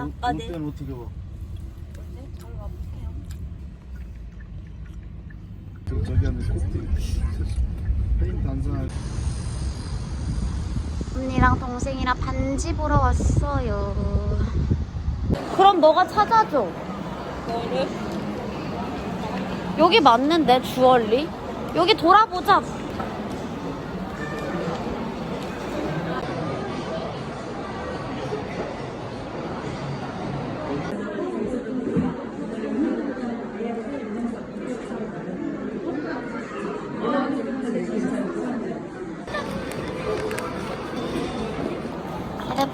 볼게요. 아, 이 네. 때는 어떻게 봐? 네, 잘 와볼게요. 저- 저기 하는 코트 페인트 안 상할 언니랑 동생이랑 반지 보러 왔어요. 그럼 너가 찾아줘. 뭐를? 여기 맞는데 주얼리? 여기 돌아보자.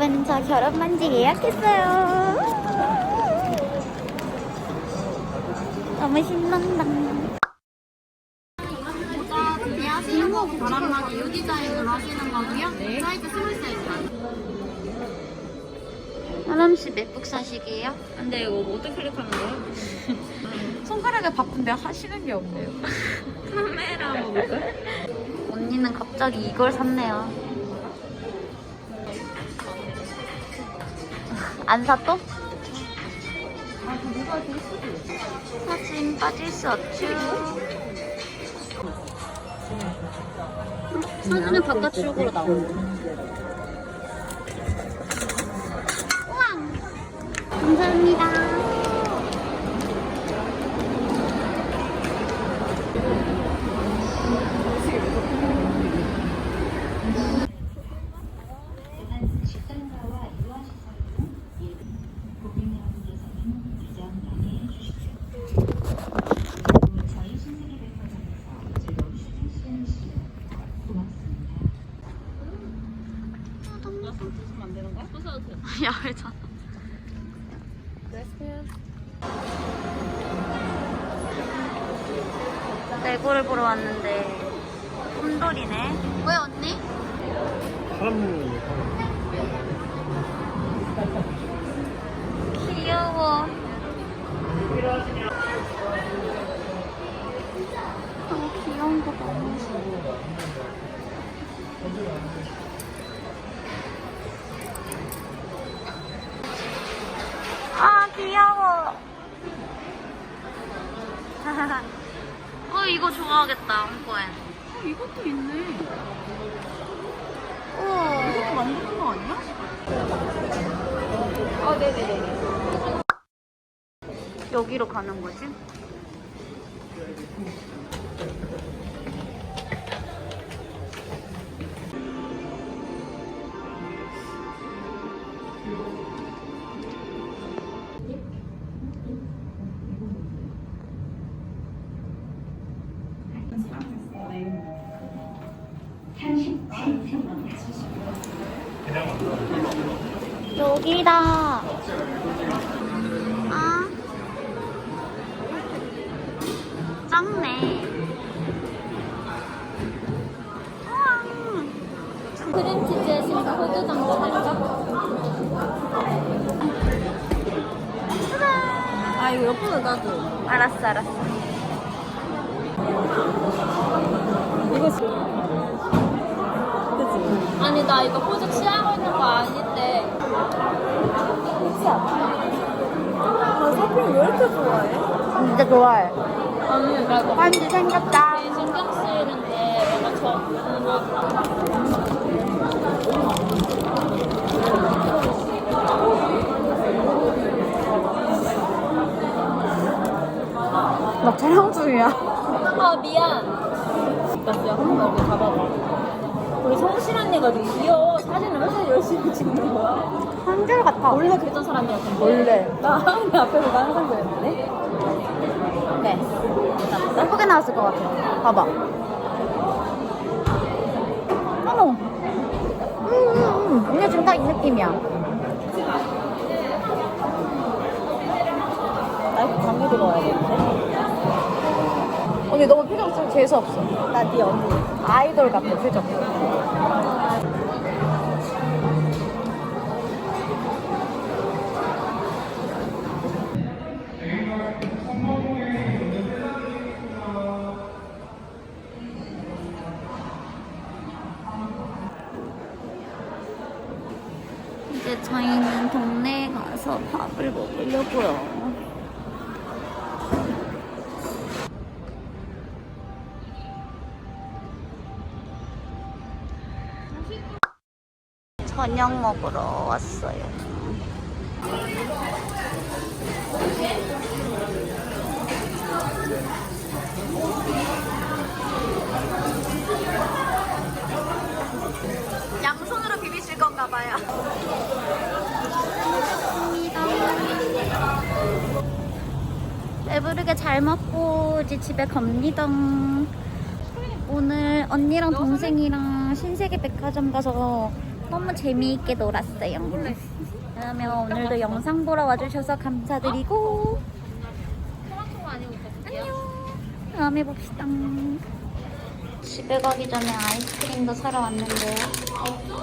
여러분 저 결혼 반지 예약했어요. 너무 신난다. 제목 바람막이 이 디자인으로 하시는 거고요. 사이즈 스몰 사이즈. 하람 씨 맥북 사시게요? 근데 이거 뭐 어떻게 클릭하는 거야? 손가락이 바쁜데 하시는 게 없네요. 카메라 볼까? 언니는 갑자기 이걸 샀네요. 안 사 또? 사진 빠질 수 없죠. 사진은 바깥쪽으로 나오고. 우왕! 감사합니다. 돼. 야, 알잖아. 레고를 보러 왔는데 홈돌이네. 왜 언니? 귀여워. 너무 귀여운 거 너무 아 귀여워. 어 이거 좋아하겠다 홍보엔. 이것도 있네. 우와. 이것도 만드는 거 아니야? 여기로 가는 거지? 여기다. 아. 작네. 크림치즈에 싱크포드 담궈낼까? 아 이거 옆으로 놔줘. 알았어, 알았어. 이거 지 그치? 아니 나 이거 포즈 취하고 있는 거 아닌데 아 서핑 왜 이렇게 좋아해? 진짜 좋아해. 아니 나 이거 반지 생겼다. 되게 신경 쓰이는데 뭔가 저 뭔가 나 촬영 중이야. 아 미안 나 진짜 한번 여기 가봐봐 우리 성실 언니가 되게 귀여워 사진을 맨날 열심히 찍는 거야 한결 같아. 원래 그랬던 사람이었는데 원래. 나 앞에서 항상 그랬는데 네. 예쁘게 나왔을 것 같아. 봐봐. 어머. 음, 음, 음. 지금 딱이 느낌이야. 나 이거 감기 들어와야겠는데 언니 너무 표정 좀 재수 없어. 나 네 언니 아이돌 같아 표정. 저희는 동네에 가서 밥을 먹으려고요. 저녁 먹으러 왔어요. 배부르게 잘 먹고 이제 집에 갑니다. 오늘 언니랑 동생이랑 신세계 백화점 가서 너무 재미있게 놀았어요. 그러면 오늘도 영상 보러 와주셔서 감사드리고 안녕. 다음에 봅시다. 집에 가기 전에 아이스크림도 사러 왔는데요.